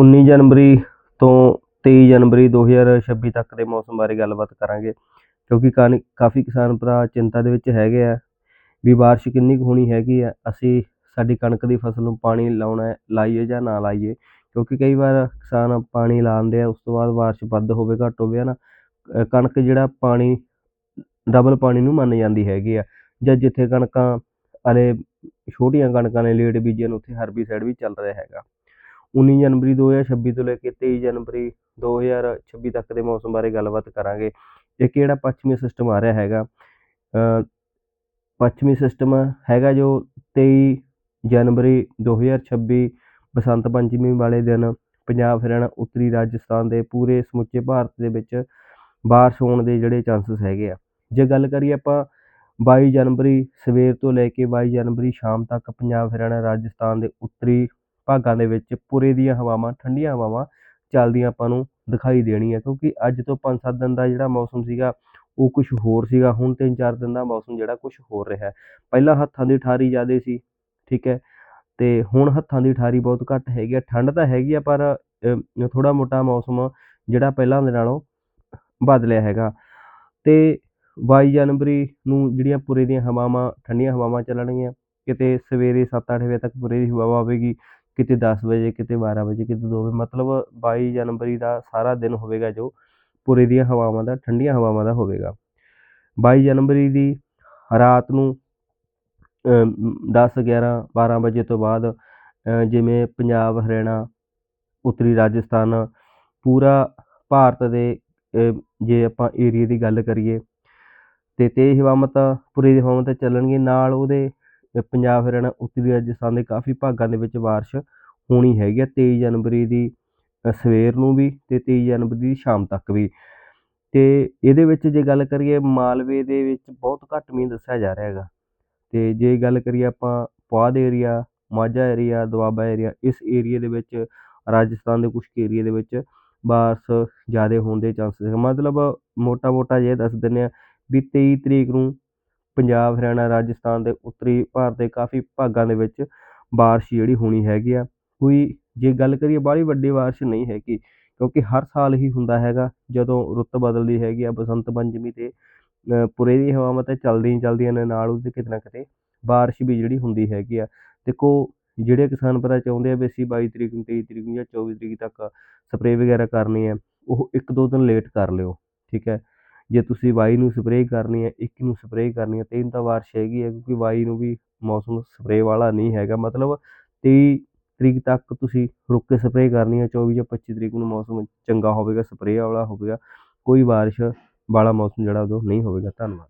19 ਜਨਵਰੀ ਤੋਂ 23 ਜਨਵਰੀ 2026 ਤੱਕ ਦੇ ਮੌਸਮ ਬਾਰੇ ਗੱਲਬਾਤ ਕਰਾਂਗੇ, ਕਿਉਂਕਿ ਕਾਨ, ਕਾਫੀ ਕਿਸਾਨ ਭਰਾ ਚਿੰਤਾ ਦੇ ਵਿੱਚ ਹੈਗੇ ਆ ਵੀ ਬਾਰਿਸ਼ ਕਿੰਨੀ ਕੁ ਹੋਣੀ ਹੈਗੀ ਆ, ਅਸੀਂ ਸਾਡੀ ਕਣਕ ਦੀ ਫਸਲ ਨੂੰ ਪਾਣੀ ਲਾਉਣਾ ਲਾਈਏ ਜਾਂ ਨਾ ਲਾਈਏ, ਕਿਉਂਕਿ ਕਈ ਵਾਰ ਕਿਸਾਨ ਪਾਣੀ ਲਾਉਂਦੇ ਆ, ਉਸ ਤੋਂ ਬਾਅਦ ਬਾਰਿਸ਼ ਵੱਧ ਹੋਵੇ, ਘੱਟ ਹੋਵੇ ਨਾ ਕਣਕ ਜਿਹੜਾ ਪਾਣੀ, ਡਬਲ ਪਾਣੀ ਨੂੰ ਮੰਨ ਜਾਂਦੀ ਹੈਗੀ ਆ, ਜਾਂ ਜਿੱਥੇ ਕਣਕਾਂ, ਹਲੇ ਛੋਟੀਆਂ ਕਣਕਾਂ ਨੇ, ਲੇਟ ਬੀਜੀਆਂ ਨੇ, ਉੱਥੇ ਹਰਬੀਸਾਈਡ ਵੀ ਚੱਲ ਰਿਹਾ ਹੈਗਾ। 19 ਜਨਵਰੀ 2026 ਤੋਂ ਲੈ ਕੇ 23 ਜਨਵਰੀ 2026 ਤੱਕ ਦੇ ਮੌਸਮ ਬਾਰੇ ਗੱਲਬਾਤ ਕਰਾਂਗੇ। ਇੱਕ ਜਿਹੜਾ ਪੱਛਮੀ ਸਿਸਟਮ ਆ ਰਿਹਾ ਹੈਗਾ? ਪੱਛਮੀ ਸਿਸਟਮ ਹੈਗਾ ਜੋ 23 ਜਨਵਰੀ 2026 ਬਸੰਤ ਪੰਚਮੀ ਵਾਲੇ ਦਿਨ, ਪੰਜਾਬ, ਹਰਿਆਣਾ, ਉੱਤਰੀ ਰਾਜਸਥਾਨ ਦੇ ਪੂਰੇ ਸਮੁੱਚੇ ਭਾਰਤ ਦੇ ਵਿੱਚ ਬਾਰਿਸ਼ ਹੋਣ ਦੇ ਜਿਹੜੇ ਚਾਂਸਸ ਹੈਗੇ ਆ। ਜੇ ਗੱਲ ਕਰੀਏ ਆਪਾਂ 22 ਜਨਵਰੀ ਸਵੇਰ ਤੋਂ ਲੈ ਕੇ 22 ਜਨਵਰੀ ਸ਼ਾਮ ਤੱਕ ਪੰਜਾਬ, ਹਰਿਆਣਾ, ਰਾਜਸਥਾਨ ਦੇ ਉੱਤਰੀ ਭਾਗਾਂ ਦੇ ਵਿੱਚ ਪੁਰੇ ਦੀਆਂ ਹਵਾਵਾਂ, ਠੰਡੀਆਂ ਹਵਾਵਾਂ ਚੱਲਦੀਆਂ ਆਪਾਂ ਨੂੰ ਦਿਖਾਈ ਦੇਣੀ ਹੈ ਕਿਉਂਕਿ ਅੱਜ ਤੋਂ 5-7 ਦਿਨ ਦਾ ਜਿਹੜਾ ਮੌਸਮ ਸੀਗਾ, ਉਹ ਕੁਝ ਹੋਰ ਸੀਗਾ, ਹੁਣ 3-4 ਦਿਨ ਦਾ ਮੌਸਮ ਜਿਹੜਾ ਕੁਝ ਹੋਰ ਰਿਹਾ। ਪਹਿਲਾਂ ਹੱਥਾਂ ਦੀ ਠਾਰੀ ਜ਼ਿਆਦੇ ਸੀ, ਠੀਕ ਹੈ, ਤੇ ਹੁਣ ਹੱਥਾਂ ਦੀ ਠਾਰੀ ਬਹੁਤ ਘੱਟ ਹੈਗੀ ਆ, ਠੰਡ ਤਾਂ ਹੈਗੀ ਆ, ਪਰ ਥੋੜਾ ਮੋਟਾ ਮੌਸਮ ਜਿਹੜਾ ਪਹਿਲਾਂ ਦੇ ਨਾਲੋਂ ਬਦਲਿਆ ਹੈਗਾ। ਤੇ 22 ਜਨਵਰੀ ਨੂੰ ਜਿਹੜੀਆਂ ਪੂਰੇ ਦੀਆਂ ਹਵਾਵਾਂ, ਠੰਡੀਆਂ ਹਵਾਵਾਂ ਚੱਲਣਗੀਆਂ, ਕਿਤੇ ਸਵੇਰੇ 7-8 ਵਜੇ ਤੱਕ ਪੁਰੇ ਦੀ ਹਵਾ ਆਵੇਗੀ ਕਿਤੇ 10 ਵਜੇ, ਕਿਤੇ 12 ਵਜੇ, ਕਿਤੇ 2 ਵਜੇ, ਮਤਲਬ 22 ਜਨਵਰੀ ਦਾ ਸਾਰਾ ਦਿਨ ਹੋਵੇਗਾ ਜੋ ਪੂਰੇ ਦੀਆਂ ਹਵਾਵਾਂ ਦਾ, ਠੰਡੀਆਂ ਹਵਾਵਾਂ ਦਾ ਹੋਵੇਗਾ। 22 ਜਨਵਰੀ ਦੀ ਰਾਤ ਨੂੰ 10 11 12 ਵਜੇ ਤੋਂ ਬਾਅਦ ਜਿਵੇਂ ਪੰਜਾਬ, ਹਰਿਆਣਾ, ਉੱਤਰੀ ਰਾਜਸਥਾਨ, ਪੂਰਾ ਭਾਰਤ ਦੇ ਜੇ ਆਪਾਂ ਏਰੀਏ ਦੀ ਗੱਲ ਕਰੀਏ, ਤੇ ਤੇਜ਼ ਹਵਾਵਾਂ ਤਾਂ, ਪੂਰੀ ਦੀ ਹਵਾਵਾਂ ਤਾਂ ਚੱਲਣਗੇ ਨਾਲ ਉਹਦੇ ਪੰਜਾਬ ਹਰਿਆਣਾ ਉੱਤਰੀ ਰਾਜਸਥਾਨ ਦੇ ਕਾਫੀ ਭਾਗਾਂ ਦੇ ਵਿੱਚ ਬਾਰਿਸ਼ ਹੋਣੀ ਹੈਗੀ ਆ 23 ਜਨਵਰੀ ਦੀ ਸਵੇਰ ਨੂੰ ਵੀ ਤੇ 23 ਜਨਵਰੀ ਦੀ ਸ਼ਾਮ ਤੱਕ ਵੀ। ਤੇ ਇਹਦੇ ਵਿੱਚ ਜੇ ਗੱਲ ਕਰੀਏ, ਮਾਲਵੇ ਦੇ ਵਿੱਚ ਬਹੁਤ ਘੱਟ ਮੀਂਹ ਦੱਸਿਆ ਜਾ ਰਿਹਾ ਹੈਗਾ। ਤੇ ਜੇ ਗੱਲ ਕਰੀਏ ਆਪਾਂ Puadh area, Majha area, Doaba area, ਇਸ ਏਰੀਏ ਦੇ ਵਿੱਚ, ਰਾਜਸਥਾਨ ਦੇ ਕੁਝ ਏਰੀਏ ਦੇ ਵਿੱਚ ਬਾਰਿਸ਼ ਜ਼ਿਆਦਾ ਹੋਣ ਦੇ ਚਾਂਸਸ ਮਤਲਬ ਮੋਟਾ ਮੋਟਾ ਜੇ ਦੱਸ ਦਿੰਦੇ ਆ ਵੀ 23 ਤਰੀਕ ਨੂੰ ਪੰਜਾਬ, ਹਰਿਆਣਾ, ਰਾਜਸਥਾਨ ਦੇ ਉੱਤਰੀ ਭਾਰਤ ਦੇ ਕਾਫੀ ਭਾਗਾਂ ਦੇ ਵਿੱਚ ਬਾਰਿਸ਼ ਜਿਹੜੀ ਹੋਣੀ ਹੈਗੀ ਆ। ਕੋਈ ਜੇ ਗੱਲ ਕਰੀਏ ਬਾਹਲੀ ਵੱਡੀ ਬਾਰਿਸ਼ ਨਹੀਂ ਹੈਗੀ, ਕਿਉਂਕਿ ਹਰ ਸਾਲ ਹੀ ਹੁੰਦਾ ਹੈਗਾ, ਜਦੋਂ ਰੁੱਤ ਬਦਲਦੀ ਹੈਗੀ ਆ, ਬਸੰਤ ਪੰਚਮੀ ਤੇ ਪੁਰੇ ਦੀ ਹਵਾਵਾਂ ਤਾਂ ਚੱਲਦੀਆਂ ਹੀ ਚੱਲਦੀਆਂ ਨੇ, ਨਾਲ ਉਹਦੇ ਕਿਤੇ ਨਾ ਕਿਤੇ ਬਾਰਿਸ਼ ਵੀ ਜਿਹੜੀ ਹੁੰਦੀ ਹੈਗੀ ਆ। ਦੇਖੋ, ਜਿਹੜੇ ਕਿਸਾਨ ਭਰਾ ਚਾਹੁੰਦੇ ਆ ਵੀ ਅਸੀਂ 22 ਤਰੀਕ ਨੂੰ 23 ਤਰੀਕ ਨੂੰ ਜਾਂ 24 ਤਰੀਕ ਤੱਕ ਸਪਰੇਅ ਵਗੈਰਾ ਕਰਨੀ ਹੈ, ਉਹ ਇੱਕ ਦੋ ਦਿਨ ਲੇਟ ਕਰ ਲਿਓ, ਠੀਕ ਹੈ। ਜੇ ਤੁਸੀਂ 22 ਨੂੰ ਸਪਰੇਅ ਕਰਨੀ ਹੈ, ਇੱਕ ਨੂੰ ਸਪਰੇਅ ਕਰਨੀ ਹੈ, ਤਿੰਨ ਤਾਂ ਬਾਰਿਸ਼ ਹੈਗੀ ਹੈ ਕਿਉਂਕਿ 22 ਨੂੰ ਵੀ ਮੌਸਮ ਸਪਰੇਅ ਵਾਲਾ ਨਹੀਂ ਹੈਗਾ। ਮਤਲਬ 23 ਤਰੀਕ ਤੱਕ ਤੁਸੀਂ ਰੁਕ ਕੇ ਸਪਰੇਅ ਕਰਨੀ ਹੈ 24 ਜਾਂ 25 ਤਰੀਕ ਨੂੰ ਮੌਸਮ ਚੰਗਾ ਹੋਵੇਗਾ, ਸਪਰੇਅ ਵਾਲਾ ਹੋਵੇਗਾ, ਕੋਈ ਬਾਰਿਸ਼ ਵਾਲਾ ਮੌਸਮ ਜਿਹੜਾ ਉਦੋਂ ਨਹੀਂ ਹੋਵੇਗਾ। ਧੰਨਵਾਦ।